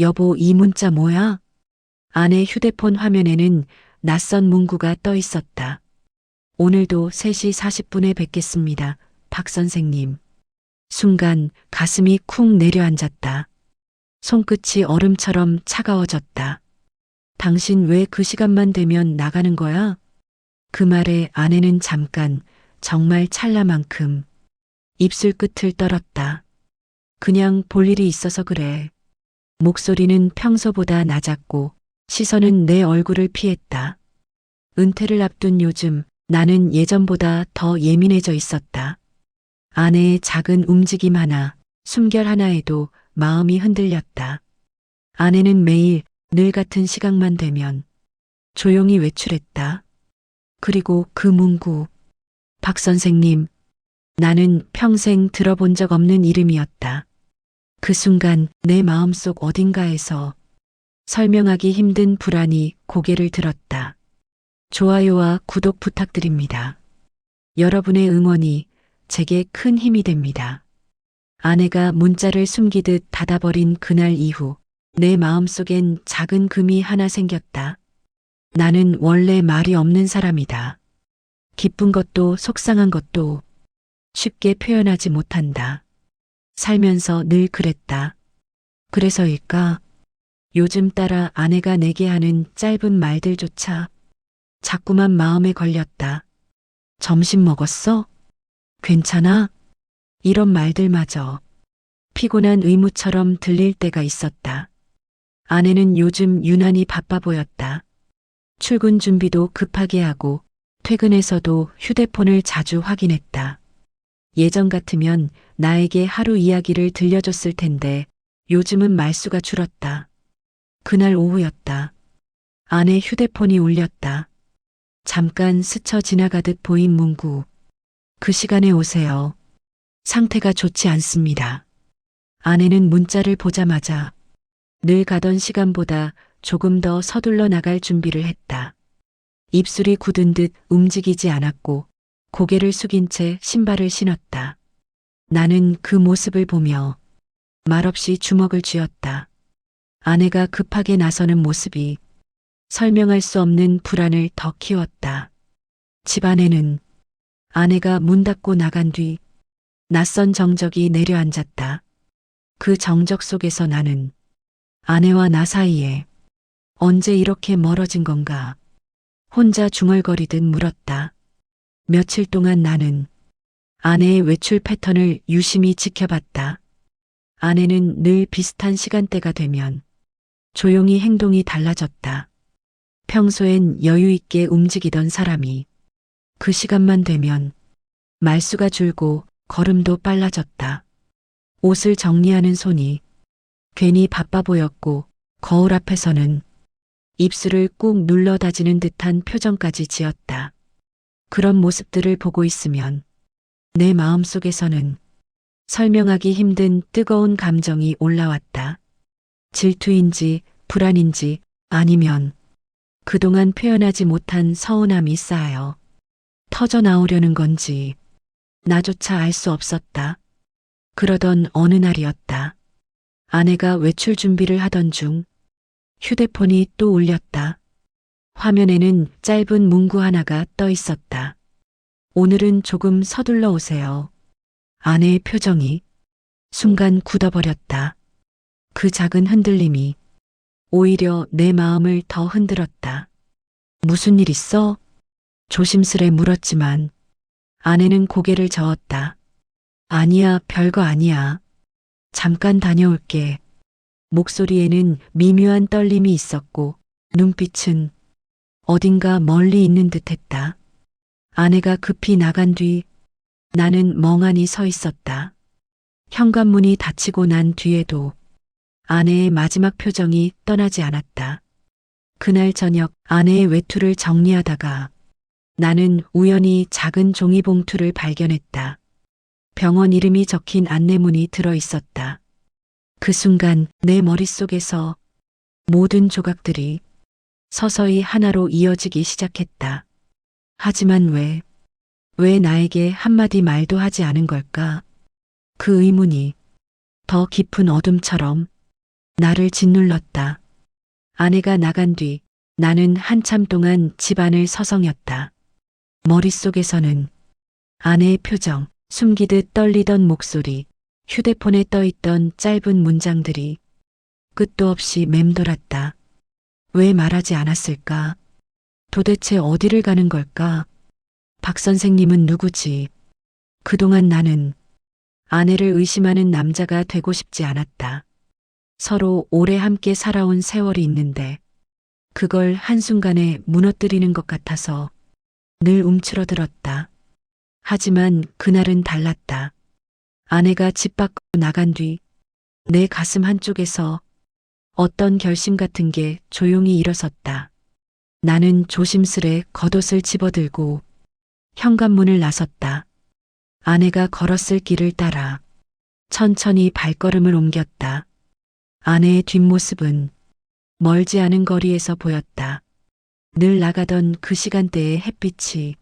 여보, 이 문자 뭐야? 아내 휴대폰 화면에는 낯선 문구가 떠 있었다. 오늘도 3시 40분에 뵙겠습니다. 박 선생님. 순간 가슴이 쿵 내려앉았다. 손끝이 얼음처럼 차가워졌다. 당신 왜 그 시간만 되면 나가는 거야? 그 말에 아내는 잠깐, 정말 찰나만큼 입술 끝을 떨었다. 그냥 볼 일이 있어서 그래. 목소리는 평소보다 낮았고 시선은 내 얼굴을 피했다. 은퇴를 앞둔 요즘 나는 예전보다 더 예민해져 있었다. 아내의 작은 움직임 하나, 숨결 하나에도 마음이 흔들렸다. 아내는 매일 늘 같은 시각만 되면 조용히 외출했다. 그리고 그 문구. 박 선생님, 나는 평생 들어본 적 없는 이름이었다. 그 순간 내 마음속 어딘가에서 설명하기 힘든 불안이 고개를 들었다. 좋아요와 구독 부탁드립니다. 여러분의 응원이 제게 큰 힘이 됩니다. 아내가 문자를 숨기듯 닫아버린 그날 이후 내 마음속엔 작은 금이 하나 생겼다. 나는 원래 말이 없는 사람이다. 기쁜 것도 속상한 것도 쉽게 표현하지 못한다. 살면서 늘 그랬다. 그래서일까? 요즘 따라 아내가 내게 하는 짧은 말들조차 자꾸만 마음에 걸렸다. 점심 먹었어? 괜찮아? 이런 말들마저 피곤한 의무처럼 들릴 때가 있었다. 아내는 요즘 유난히 바빠 보였다. 출근 준비도 급하게 하고 퇴근해서도 휴대폰을 자주 확인했다. 예전 같으면 나에게 하루 이야기를 들려줬을 텐데 요즘은 말수가 줄었다. 그날 오후였다. 아내 휴대폰이 울렸다. 잠깐 스쳐 지나가듯 보인 문구. 그 시간에 오세요. 상태가 좋지 않습니다. 아내는 문자를 보자마자 늘 가던 시간보다 조금 더 서둘러 나갈 준비를 했다. 입술이 굳은 듯 움직이지 않았고 고개를 숙인 채 신발을 신었다. 나는 그 모습을 보며 말없이 주먹을 쥐었다. 아내가 급하게 나서는 모습이 설명할 수 없는 불안을 더 키웠다. 집안에는 아내가 문 닫고 나간 뒤 낯선 정적이 내려앉았다. 그 정적 속에서 나는 아내와 나 사이에 언제 이렇게 멀어진 건가 혼자 중얼거리듯 물었다. 며칠 동안 나는 아내의 외출 패턴을 유심히 지켜봤다. 아내는 늘 비슷한 시간대가 되면 조용히 행동이 달라졌다. 평소엔 여유 있게 움직이던 사람이 그 시간만 되면 말수가 줄고 걸음도 빨라졌다. 옷을 정리하는 손이 괜히 바빠 보였고 거울 앞에서는 입술을 꾹 눌러 다지는 듯한 표정까지 지었다. 그런 모습들을 보고 있으면 내 마음 속에서는 설명하기 힘든 뜨거운 감정이 올라왔다. 질투인지 불안인지 아니면 그동안 표현하지 못한 서운함이 쌓여 터져 나오려는 건지 나조차 알 수 없었다. 그러던 어느 날이었다. 아내가 외출 준비를 하던 중 휴대폰이 또 울렸다. 화면에는 짧은 문구 하나가 떠 있었다. 오늘은 조금 서둘러 오세요. 아내의 표정이 순간 굳어버렸다. 그 작은 흔들림이 오히려 내 마음을 더 흔들었다. 무슨 일 있어? 조심스레 물었지만 아내는 고개를 저었다. 아니야, 별거 아니야. 잠깐 다녀올게. 목소리에는 미묘한 떨림이 있었고 눈빛은 어딘가 멀리 있는 듯 했다. 아내가 급히 나간 뒤 나는 멍하니 서 있었다. 현관문이 닫히고 난 뒤에도 아내의 마지막 표정이 떠나지 않았다. 그날 저녁 아내의 외투를 정리하다가 나는 우연히 작은 종이봉투를 발견했다. 병원 이름이 적힌 안내문이 들어 있었다. 그 순간 내 머릿속에서 모든 조각들이 서서히 하나로 이어지기 시작했다. 하지만 왜, 왜 나에게 한마디 말도 하지 않은 걸까? 그 의문이 더 깊은 어둠처럼 나를 짓눌렀다. 아내가 나간 뒤 나는 한참 동안 집안을 서성였다. 머릿속에서는 아내의 표정, 숨기듯 떨리던 목소리, 휴대폰에 떠있던 짧은 문장들이 끝도 없이 맴돌았다. 왜 말하지 않았을까? 도대체 어디를 가는 걸까? 박 선생님은 누구지? 그동안 나는 아내를 의심하는 남자가 되고 싶지 않았다. 서로 오래 함께 살아온 세월이 있는데 그걸 한순간에 무너뜨리는 것 같아서 늘 움츠러들었다. 하지만 그날은 달랐다. 아내가 집 밖으로 나간 뒤 내 가슴 한쪽에서 어떤 결심 같은 게 조용히 일어섰다. 나는 조심스레 겉옷을 집어들고 현관문을 나섰다. 아내가 걸었을 길을 따라 천천히 발걸음을 옮겼다. 아내의 뒷모습은 멀지 않은 거리에서 보였다. 늘 나가던 그 시간대의 햇빛이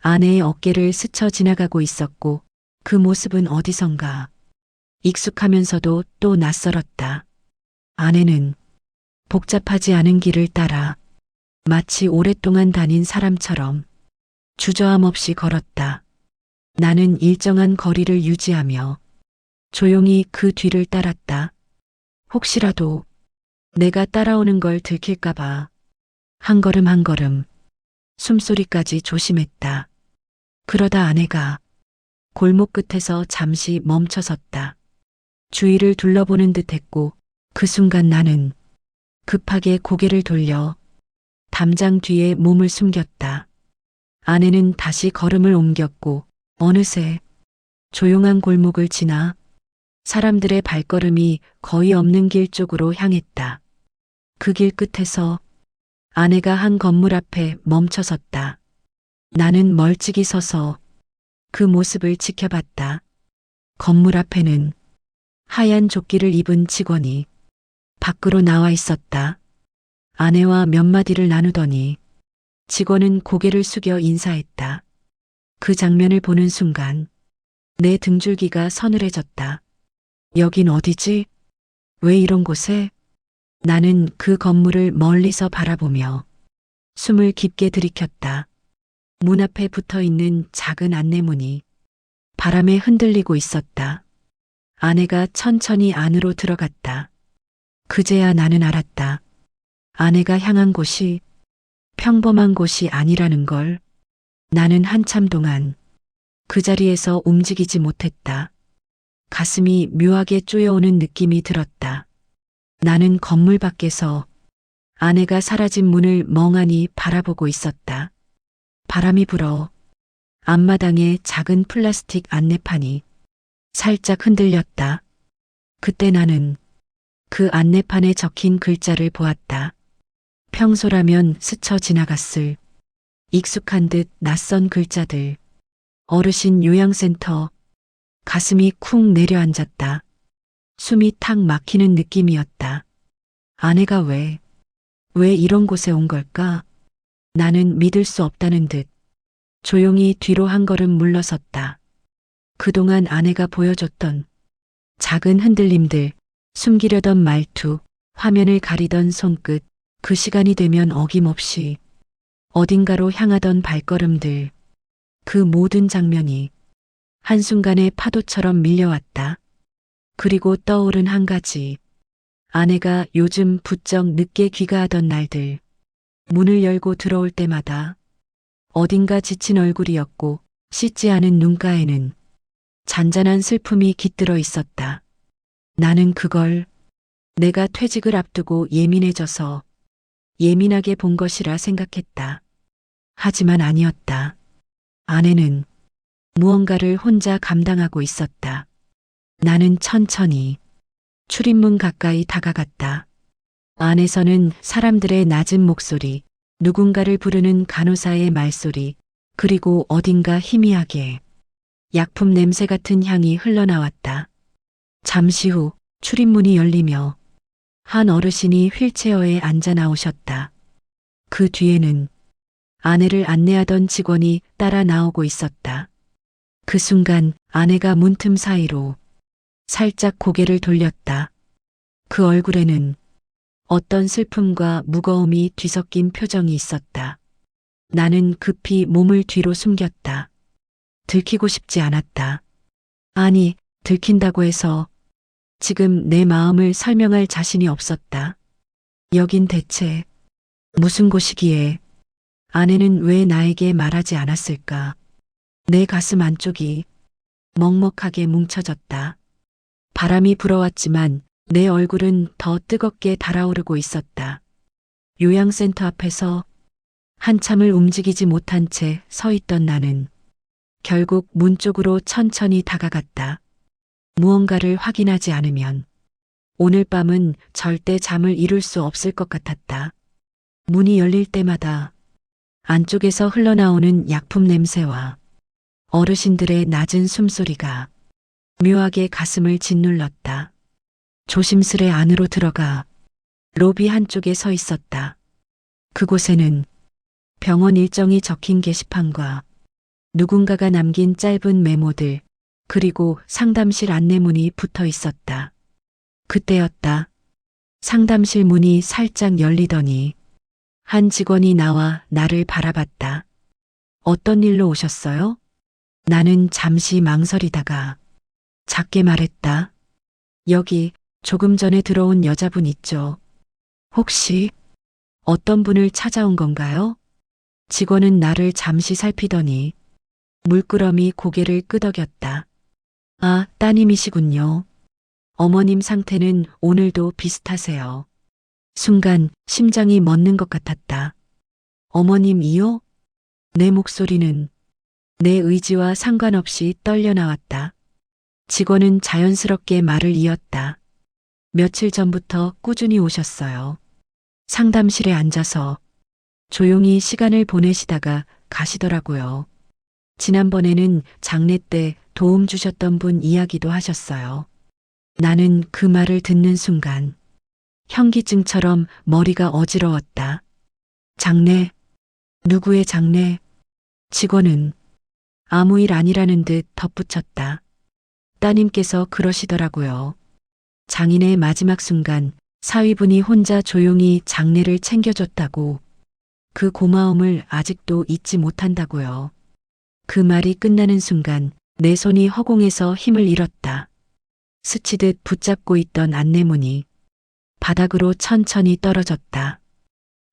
아내의 어깨를 스쳐 지나가고 있었고 그 모습은 어디선가 익숙하면서도 또 낯설었다. 아내는 복잡하지 않은 길을 따라 마치 오랫동안 다닌 사람처럼 주저함 없이 걸었다. 나는 일정한 거리를 유지하며 조용히 그 뒤를 따랐다. 혹시라도 내가 따라오는 걸 들킬까봐 한 걸음 한 걸음 숨소리까지 조심했다. 그러다 아내가 골목 끝에서 잠시 멈춰섰다. 주위를 둘러보는 듯 했고 그 순간 나는 급하게 고개를 돌려 담장 뒤에 몸을 숨겼다. 아내는 다시 걸음을 옮겼고 어느새 조용한 골목을 지나 사람들의 발걸음이 거의 없는 길 쪽으로 향했다. 그 길 끝에서 아내가 한 건물 앞에 멈춰 섰다. 나는 멀찍이 서서 그 모습을 지켜봤다. 건물 앞에는 하얀 조끼를 입은 직원이 밖으로 나와 있었다. 아내와 몇 마디를 나누더니 직원은 고개를 숙여 인사했다. 그 장면을 보는 순간 내 등줄기가 서늘해졌다. 여긴 어디지? 왜 이런 곳에? 나는 그 건물을 멀리서 바라보며 숨을 깊게 들이켰다. 문 앞에 붙어 있는 작은 안내문이 바람에 흔들리고 있었다. 아내가 천천히 안으로 들어갔다. 그제야 나는 알았다. 아내가 향한 곳이 평범한 곳이 아니라는 걸 나는 한참 동안 그 자리에서 움직이지 못했다. 가슴이 묘하게 쪼여오는 느낌이 들었다. 나는 건물 밖에서 아내가 사라진 문을 멍하니 바라보고 있었다. 바람이 불어 앞마당에 작은 플라스틱 안내판이 살짝 흔들렸다. 그때 나는 그 안내판에 적힌 글자를 보았다. 평소라면 스쳐 지나갔을 익숙한 듯 낯선 글자들. 어르신 요양센터. 가슴이 쿵 내려앉았다. 숨이 탁 막히는 느낌이었다. 아내가 왜, 왜 이런 곳에 온 걸까? 나는 믿을 수 없다는 듯 조용히 뒤로 한 걸음 물러섰다. 그동안 아내가 보여줬던 작은 흔들림들, 숨기려던 말투, 화면을 가리던 손끝, 그 시간이 되면 어김없이 어딘가로 향하던 발걸음들, 그 모든 장면이 한순간에 파도처럼 밀려왔다. 그리고 떠오른 한 가지. 아내가 요즘 부쩍 늦게 귀가하던 날들, 문을 열고 들어올 때마다 어딘가 지친 얼굴이었고 씻지 않은 눈가에는 잔잔한 슬픔이 깃들어 있었다. 나는 그걸 내가 퇴직을 앞두고 예민해져서 예민하게 본 것이라 생각했다. 하지만 아니었다. 아내는 무언가를 혼자 감당하고 있었다. 나는 천천히 출입문 가까이 다가갔다. 안에서는 사람들의 낮은 목소리, 누군가를 부르는 간호사의 말소리, 그리고 어딘가 희미하게 약품 냄새 같은 향이 흘러나왔다. 잠시 후 출입문이 열리며 한 어르신이 휠체어에 앉아 나오셨다. 그 뒤에는 아내를 안내하던 직원이 따라 나오고 있었다. 그 순간 아내가 문틈 사이로 살짝 고개를 돌렸다. 그 얼굴에는 어떤 슬픔과 무거움이 뒤섞인 표정이 있었다. 나는 급히 몸을 뒤로 숨겼다. 들키고 싶지 않았다. 아니, 들킨다고 해서 지금 내 마음을 설명할 자신이 없었다. 여긴 대체 무슨 곳이기에 아내는 왜 나에게 말하지 않았을까? 내 가슴 안쪽이 먹먹하게 뭉쳐졌다. 바람이 불어왔지만 내 얼굴은 더 뜨겁게 달아오르고 있었다. 요양센터 앞에서 한참을 움직이지 못한 채 서 있던 나는 결국 문 쪽으로 천천히 다가갔다. 무언가를 확인하지 않으면 오늘 밤은 절대 잠을 이룰 수 없을 것 같았다. 문이 열릴 때마다 안쪽에서 흘러나오는 약품 냄새와 어르신들의 낮은 숨소리가 묘하게 가슴을 짓눌렀다. 조심스레 안으로 들어가 로비 한쪽에 서 있었다. 그곳에는 병원 일정이 적힌 게시판과 누군가가 남긴 짧은 메모들, 그리고 상담실 안내문이 붙어 있었다. 그때였다. 상담실 문이 살짝 열리더니 한 직원이 나와 나를 바라봤다. 어떤 일로 오셨어요? 나는 잠시 망설이다가 작게 말했다. 여기 조금 전에 들어온 여자분 있죠. 혹시 어떤 분을 찾아온 건가요? 직원은 나를 잠시 살피더니 물끄러미 고개를 끄덕였다. 아, 따님이시군요. 어머님 상태는 오늘도 비슷하세요. 순간 심장이 멎는 것 같았다. 어머님이요? 내 목소리는 내 의지와 상관없이 떨려 나왔다. 직원은 자연스럽게 말을 이었다. 며칠 전부터 꾸준히 오셨어요. 상담실에 앉아서 조용히 시간을 보내시다가 가시더라고요. 지난번에는 장례 때 도움 주셨던 분 이야기도 하셨어요. 나는 그 말을 듣는 순간 현기증처럼 머리가 어지러웠다. 장례, 누구의 장례? 직원은 아무 일 아니라는 듯 덧붙였다. 따님께서 그러시더라고요. 장인의 마지막 순간 사위분이 혼자 조용히 장례를 챙겨줬다고 그 고마움을 아직도 잊지 못한다고요. 그 말이 끝나는 순간 내 손이 허공에서 힘을 잃었다. 스치듯 붙잡고 있던 안내문이 바닥으로 천천히 떨어졌다.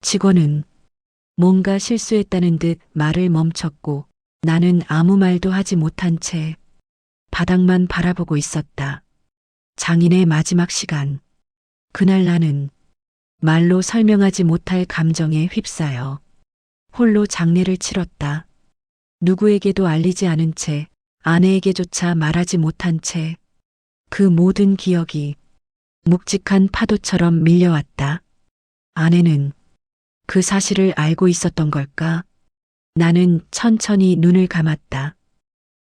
직원은 뭔가 실수했다는 듯 말을 멈췄고 나는 아무 말도 하지 못한 채 바닥만 바라보고 있었다. 장인의 마지막 시간. 그날 나는 말로 설명하지 못할 감정에 휩싸여 홀로 장례를 치렀다. 누구에게도 알리지 않은 채 아내에게조차 말하지 못한 채 그 모든 기억이 묵직한 파도처럼 밀려왔다. 아내는 그 사실을 알고 있었던 걸까? 나는 천천히 눈을 감았다.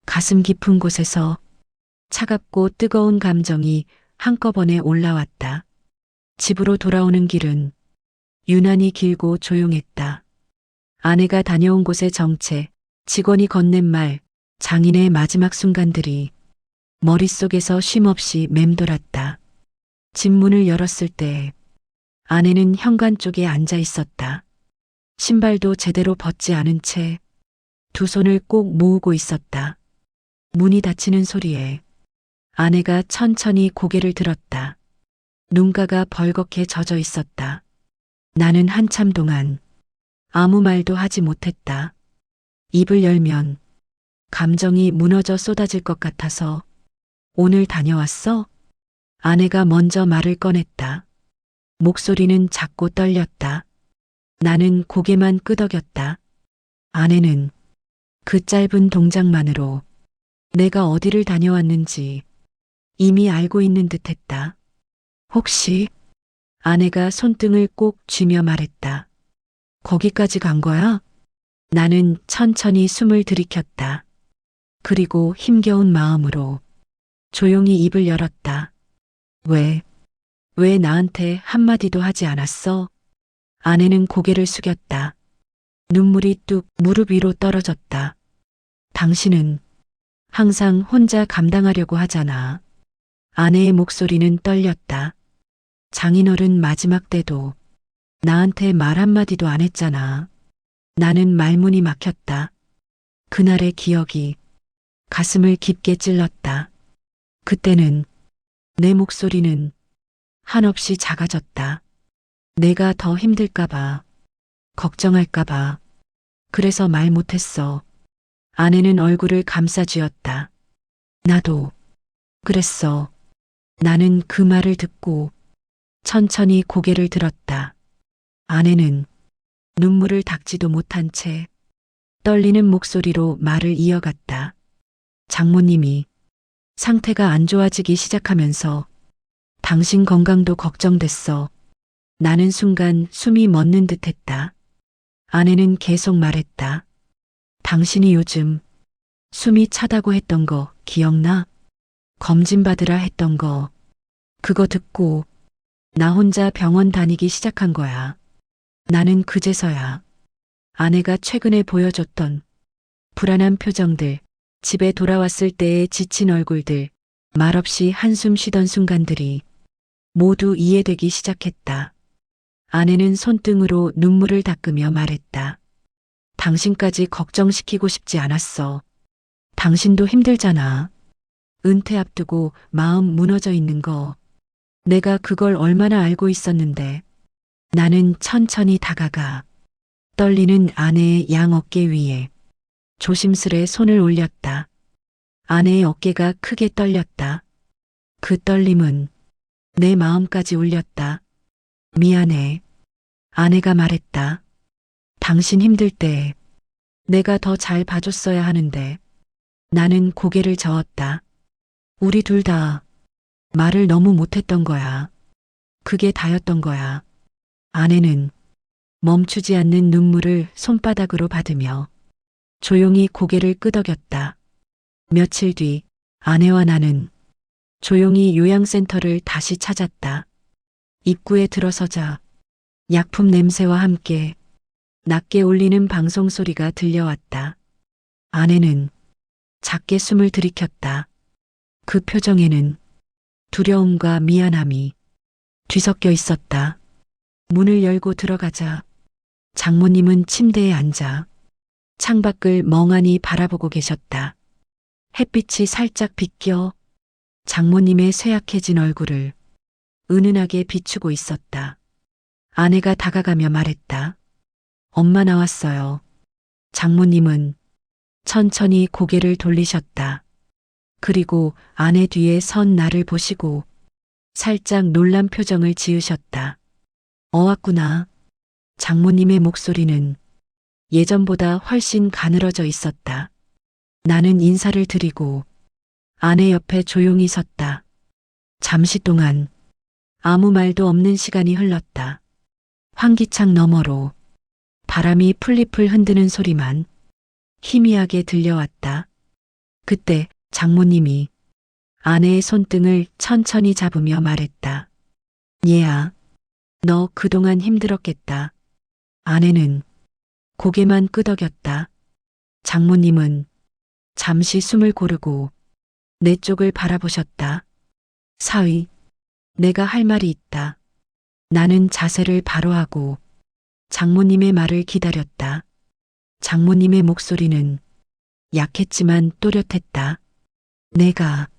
가슴 깊은 곳에서 차갑고 뜨거운 감정이 한꺼번에 올라왔다. 집으로 돌아오는 길은 유난히 길고 조용했다. 아내가 다녀온 곳의 정체, 직원이 건넨 말, 장인의 마지막 순간들이 머릿속에서 쉼없이 맴돌았다. 집 문을 열었을 때 아내는 현관 쪽에 앉아 있었다. 신발도 제대로 벗지 않은 채 두 손을 꼭 모으고 있었다. 문이 닫히는 소리에 아내가 천천히 고개를 들었다. 눈가가 벌겋게 젖어 있었다. 나는 한참 동안 아무 말도 하지 못했다. 입을 열면 감정이 무너져 쏟아질 것 같아서 오늘 다녀왔어? 아내가 먼저 말을 꺼냈다. 목소리는 작고 떨렸다. 나는 고개만 끄덕였다. 아내는 그 짧은 동작만으로 내가 어디를 다녀왔는지 이미 알고 있는 듯 했다. 혹시 아내가 손등을 꼭 쥐며 말했다. 거기까지 간 거야? 나는 천천히 숨을 들이켰다. 그리고 힘겨운 마음으로 조용히 입을 열었다. 왜, 왜 나한테 한마디도 하지 않았어? 아내는 고개를 숙였다. 눈물이 뚝 무릎 위로 떨어졌다. 당신은 항상 혼자 감당하려고 하잖아. 아내의 목소리는 떨렸다. 장인어른 마지막 때도 나한테 말 한마디도 안 했잖아. 나는 말문이 막혔다. 그날의 기억이 가슴을 깊게 찔렀다. 그때는 내 목소리는 한없이 작아졌다. 내가 더 힘들까봐, 걱정할까봐, 그래서 말 못했어. 아내는 얼굴을 감싸 쥐었다. 나도 그랬어. 나는 그 말을 듣고 천천히 고개를 들었다. 아내는 눈물을 닦지도 못한 채 떨리는 목소리로 말을 이어갔다. 장모님이 상태가 안 좋아지기 시작하면서 당신 건강도 걱정됐어. 나는 순간 숨이 멎는 듯 했다. 아내는 계속 말했다. 당신이 요즘 숨이 차다고 했던 거 기억나? 검진 받으라 했던 거. 그거 듣고 나 혼자 병원 다니기 시작한 거야. 나는 그제서야 아내가 최근에 보여줬던 불안한 표정들, 집에 돌아왔을 때의 지친 얼굴들, 말없이 한숨 쉬던 순간들이 모두 이해되기 시작했다. 아내는 손등으로 눈물을 닦으며 말했다. 당신까지 걱정시키고 싶지 않았어. 당신도 힘들잖아. 은퇴 앞두고 마음 무너져 있는 거. 내가 그걸 얼마나 알고 있었는데. 나는 천천히 다가가 떨리는 아내의 양 어깨 위에 조심스레 손을 올렸다. 아내의 어깨가 크게 떨렸다. 그 떨림은 내 마음까지 울렸다. 미안해. 아내가 말했다. 당신 힘들 때 내가 더 잘 봐줬어야 하는데 나는 고개를 저었다. 우리 둘 다 말을 너무 못했던 거야. 그게 다였던 거야. 아내는 멈추지 않는 눈물을 손바닥으로 받으며 조용히 고개를 끄덕였다. 며칠 뒤 아내와 나는 조용히 요양센터를 다시 찾았다. 입구에 들어서자 약품 냄새와 함께 낮게 울리는 방송 소리가 들려왔다. 아내는 작게 숨을 들이켰다. 그 표정에는 두려움과 미안함이 뒤섞여 있었다. 문을 열고 들어가자 장모님은 침대에 앉아 창밖을 멍하니 바라보고 계셨다. 햇빛이 살짝 비껴 장모님의 쇠약해진 얼굴을 은은하게 비추고 있었다. 아내가 다가가며 말했다. 엄마 나왔어요. 장모님은 천천히 고개를 돌리셨다. 그리고 아내 뒤에 선 나를 보시고 살짝 놀란 표정을 지으셨다. 어 왔구나. 장모님의 목소리는 예전보다 훨씬 가늘어져 있었다. 나는 인사를 드리고 아내 옆에 조용히 섰다. 잠시 동안 아무 말도 없는 시간이 흘렀다. 환기창 너머로 바람이 풀잎을 흔드는 소리만 희미하게 들려왔다. 그때 장모님이 아내의 손등을 천천히 잡으며 말했다. 얘야, 너 그동안 힘들었겠다. 아내는 고개만 끄덕였다. 장모님은 잠시 숨을 고르고 내 쪽을 바라보셨다. 사위, 내가 할 말이 있다. 나는 자세를 바로 하고 장모님의 말을 기다렸다. 장모님의 목소리는 약했지만 또렷했다. 내가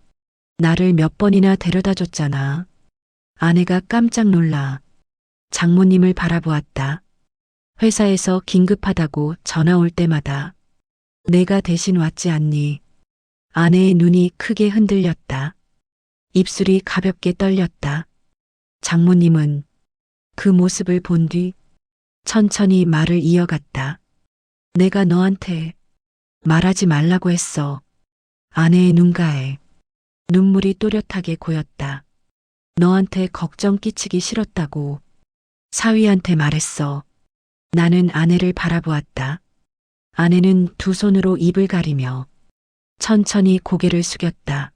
나를 몇 번이나 데려다 줬잖아. 아내가 깜짝 놀라 장모님을 바라보았다. 회사에서 긴급하다고 전화 올 때마다 내가 대신 왔지 않니? 아내의 눈이 크게 흔들렸다. 입술이 가볍게 떨렸다. 장모님은 그 모습을 본 뒤 천천히 말을 이어갔다. 내가 너한테 말하지 말라고 했어. 아내의 눈가에 눈물이 또렷하게 고였다. 너한테 걱정 끼치기 싫었다고 사위한테 말했어. 나는 아내를 바라보았다. 아내는 두 손으로 입을 가리며 천천히 고개를 숙였다.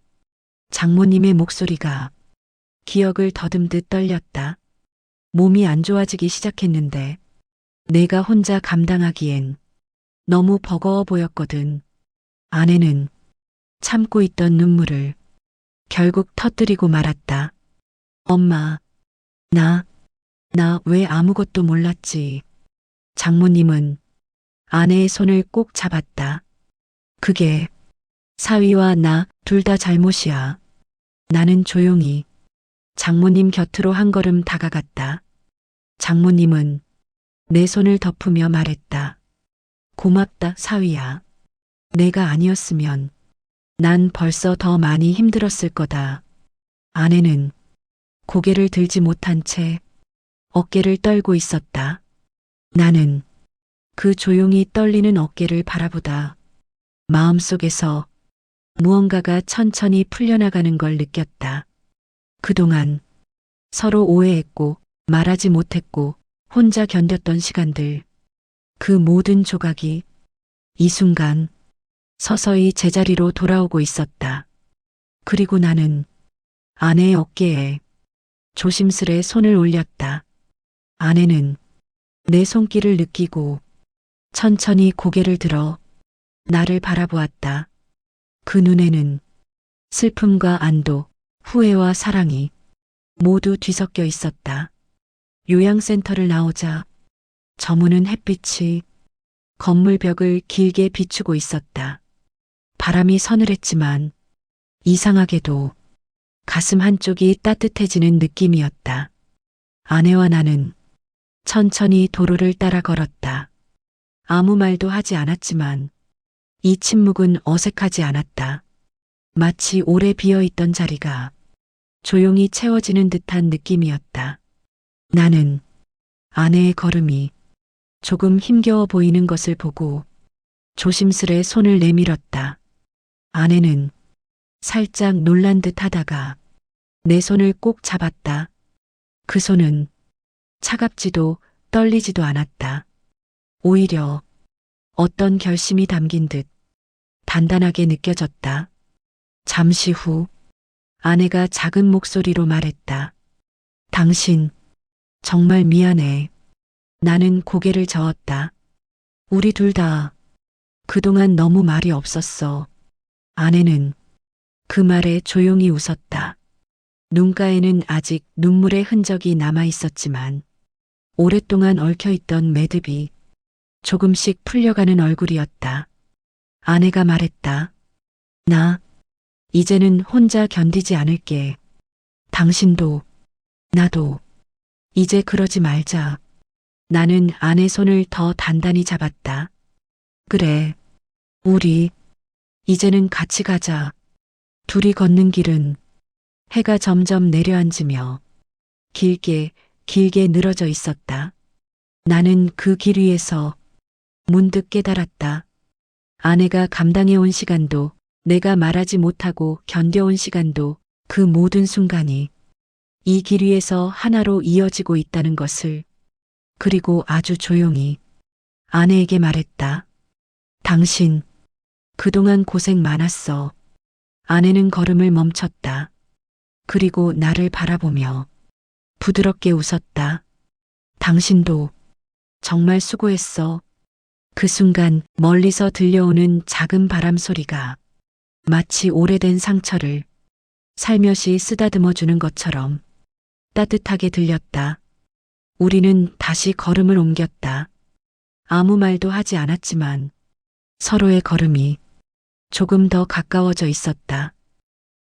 장모님의 목소리가 기억을 더듬듯 떨렸다. 몸이 안 좋아지기 시작했는데 내가 혼자 감당하기엔 너무 버거워 보였거든. 아내는 참고 있던 눈물을 결국 터뜨리고 말았다. 엄마, 나, 나 왜 아무것도 몰랐지. 장모님은 아내의 손을 꼭 잡았다. 그게 사위와 나 둘 다 잘못이야. 나는 조용히 장모님 곁으로 한 걸음 다가갔다. 장모님은 내 손을 덮으며 말했다. 고맙다, 사위야. 내가 아니었으면 난 벌써 더 많이 힘들었을 거다. 아내는 고개를 들지 못한 채 어깨를 떨고 있었다. 나는 그 조용히 떨리는 어깨를 바라보다 마음속에서 무언가가 천천히 풀려나가는 걸 느꼈다. 그동안 서로 오해했고 말하지 못했고 혼자 견뎠던 시간들, 그 모든 조각이 이 순간 서서히 제자리로 돌아오고 있었다. 그리고 나는 아내의 어깨에 조심스레 손을 올렸다. 아내는 내 손길을 느끼고 천천히 고개를 들어 나를 바라보았다. 그 눈에는 슬픔과 안도, 후회와 사랑이 모두 뒤섞여 있었다. 요양센터를 나오자 저무는 햇빛이 건물 벽을 길게 비추고 있었다. 바람이 서늘했지만 이상하게도 가슴 한쪽이 따뜻해지는 느낌이었다. 아내와 나는 천천히 도로를 따라 걸었다. 아무 말도 하지 않았지만 이 침묵은 어색하지 않았다. 마치 오래 비어 있던 자리가 조용히 채워지는 듯한 느낌이었다. 나는 아내의 걸음이 조금 힘겨워 보이는 것을 보고 조심스레 손을 내밀었다. 아내는 살짝 놀란 듯 하다가 내 손을 꼭 잡았다. 그 손은 차갑지도 떨리지도 않았다. 오히려 어떤 결심이 담긴 듯 단단하게 느껴졌다. 잠시 후 아내가 작은 목소리로 말했다. 당신 정말 미안해. 나는 고개를 저었다. 우리 둘 다 그동안 너무 말이 없었어. 아내는 그 말에 조용히 웃었다. 눈가에는 아직 눈물의 흔적이 남아 있었지만 오랫동안 얽혀있던 매듭이 조금씩 풀려가는 얼굴이었다. 아내가 말했다. 나 이제는 혼자 견디지 않을게. 당신도 나도 이제 그러지 말자. 나는 아내 손을 더 단단히 잡았다. 그래. 우리 이제는 같이 가자. 둘이 걷는 길은 해가 점점 내려앉으며 길게 길게 늘어져 있었다. 나는 그 길 위에서 문득 깨달았다. 아내가 감당해온 시간도 내가 말하지 못하고 견뎌온 시간도 그 모든 순간이 이 길 위에서 하나로 이어지고 있다는 것을 그리고 아주 조용히 아내에게 말했다. 당신 그동안 고생 많았어. 아내는 걸음을 멈췄다. 그리고 나를 바라보며 부드럽게 웃었다. 당신도 정말 수고했어. 그 순간 멀리서 들려오는 작은 바람 소리가 마치 오래된 상처를 살며시 쓰다듬어 주는 것처럼 따뜻하게 들렸다. 우리는 다시 걸음을 옮겼다. 아무 말도 하지 않았지만 서로의 걸음이 조금 더 가까워져 있었다.